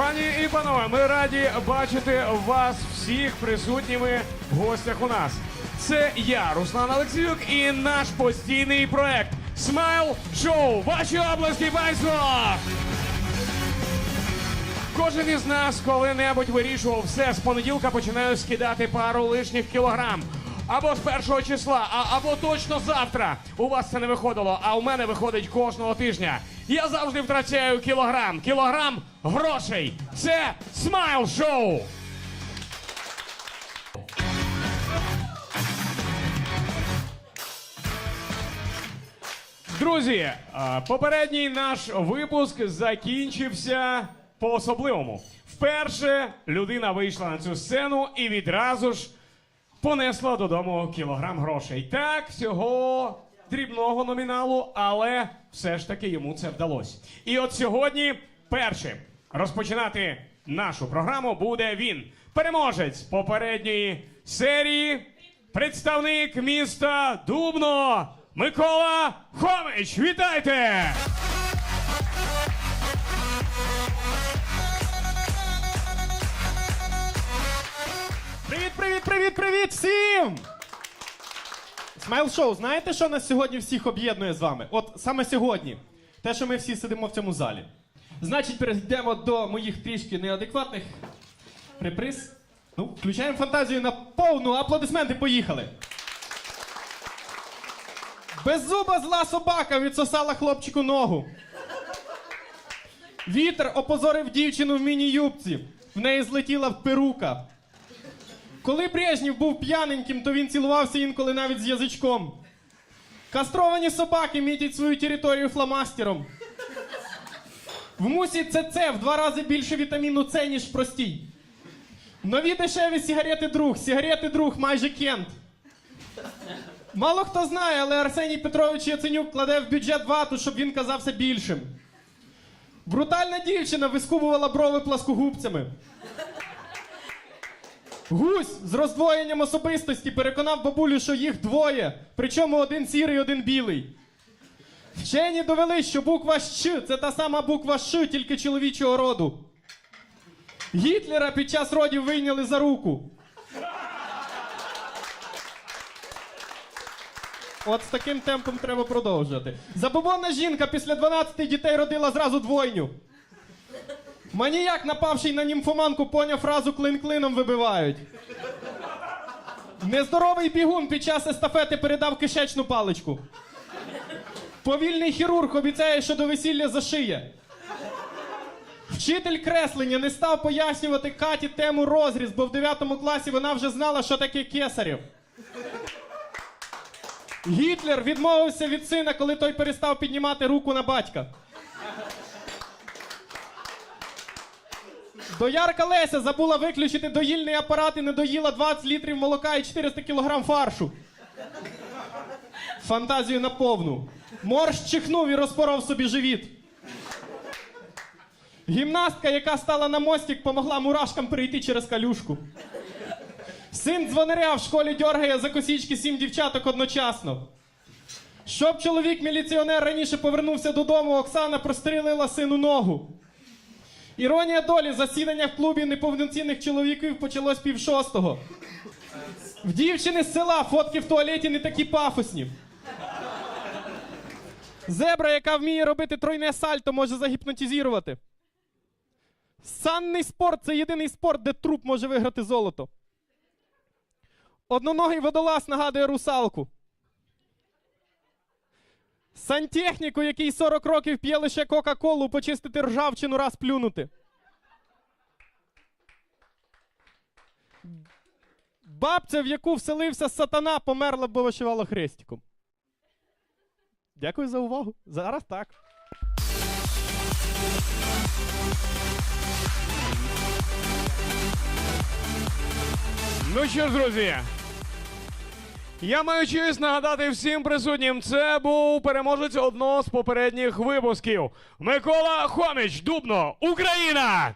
Пані і панове, ми раді бачити вас всіх присутніми в гостях у нас. Це я, Руслан Олексіюк, і наш постійний проект Смайл Шоу. Ваші області панство! Кожен із нас коли-небудь вирішував все з понеділка починаю скидати пару лишніх кілограм. Або з першого числа, а, або точно завтра. У вас це не виходило, а у мене виходить кожного тижня. Я завжди втрачаю кілограм. Кілограм грошей. Це смайл шоу. Друзі, е, попередній наш випуск закінчився по-особливому. Вперше людина вийшла на цю сцену і відразу ж понесла додому кілограм грошей. Так, всього дрібного номіналу, але все ж таки йому це вдалося. І от сьогодні першим розпочинати нашу програму буде він, переможець попередньої серії, представник міста Дубно Микола Хомич. Вітайте! Привіт, привіт, привіт, привіт всім! Смайл Шоу, знаєте, що нас сьогодні всіх об'єднує з вами? От саме сьогодні. Те, що ми всі сидимо в цьому залі. Значить, перейдемо до моїх трішки неадекватних реприз. Ну, включаємо фантазію на повну. Аплодисменти, поїхали. Беззуба зла собака відсосала хлопчику ногу. Вітер опозорив дівчину в міні-юбці. В неї злетіла перука. Коли Брежнєв був п'яненьким, то він цілувався інколи навіть з язичком. Кастровані собаки мітять свою територію фломастером. В мусі ЦЦ в два рази більше вітаміну С, ніж в простій. Нові дешеві сигарети друг, сигарети друг майже кент. Мало хто знає, але Арсеній Петрович Яценюк кладе в бюджет вату, щоб він казався більшим. Брутальна дівчина вискубувала брови пласкогубцями. Гусь з роздвоєнням особистості переконав бабулю, що їх двоє, причому один сірий, один білий. Вчені довели, що буква Щ це та сама буква Ш, тільки чоловічого роду. Гітлера під час родів вийняли за руку. От з таким темпом треба продовжувати. Забобонна жінка після 12 дітей родила зразу двойню. Маніяк, напавший на німфоманку, поняв фразу клин клином вибивають. Нездоровий бігун під час естафети передав кишечну паличку. Повільний хірург обіцяє, що до весілля зашиє. Вчитель креслення не став пояснювати Каті тему розріз, бо в 9 класі вона вже знала, що таке кесарів. Гітлер відмовився від сина, коли той перестав піднімати руку на батька. Доярка Леся забула виключити доїльний апарат і не доїла 20 літрів молока і 400 кілограм фаршу. Фантазію на повну. Морж чихнув і розпоров собі живіт. Гімнастка, яка стала на мостик, помогла мурашкам перейти через калюшку. Син дзвонаря в школі дьоргає за косічки сім дівчаток одночасно. Щоб чоловік міліціонер раніше повернувся додому, Оксана прострілила сину ногу. Іронія долі, засідання в клубі неповноцінних чоловіків почалось пів шостого. В дівчини з села фотки в туалеті не такі пафосні. Зебра, яка вміє робити тройне сальто, може загіпнотизувати. Санний спорт це єдиний спорт, де труп може виграти золото. Одноногий водолаз нагадує русалку. Сантехніку, який 40 років п'є лише Кока-Колу, почистити ржавчину раз плюнути. Бабця, в яку вселився сатана, померла, бо вишивала хрестиком. Дякую за увагу. Зараз так. Ну що ж, друзі. Я маю честь нагадати всім присутнім, це був переможець одного з попередніх випусків. Микола Хоміч, Дубно, Україна!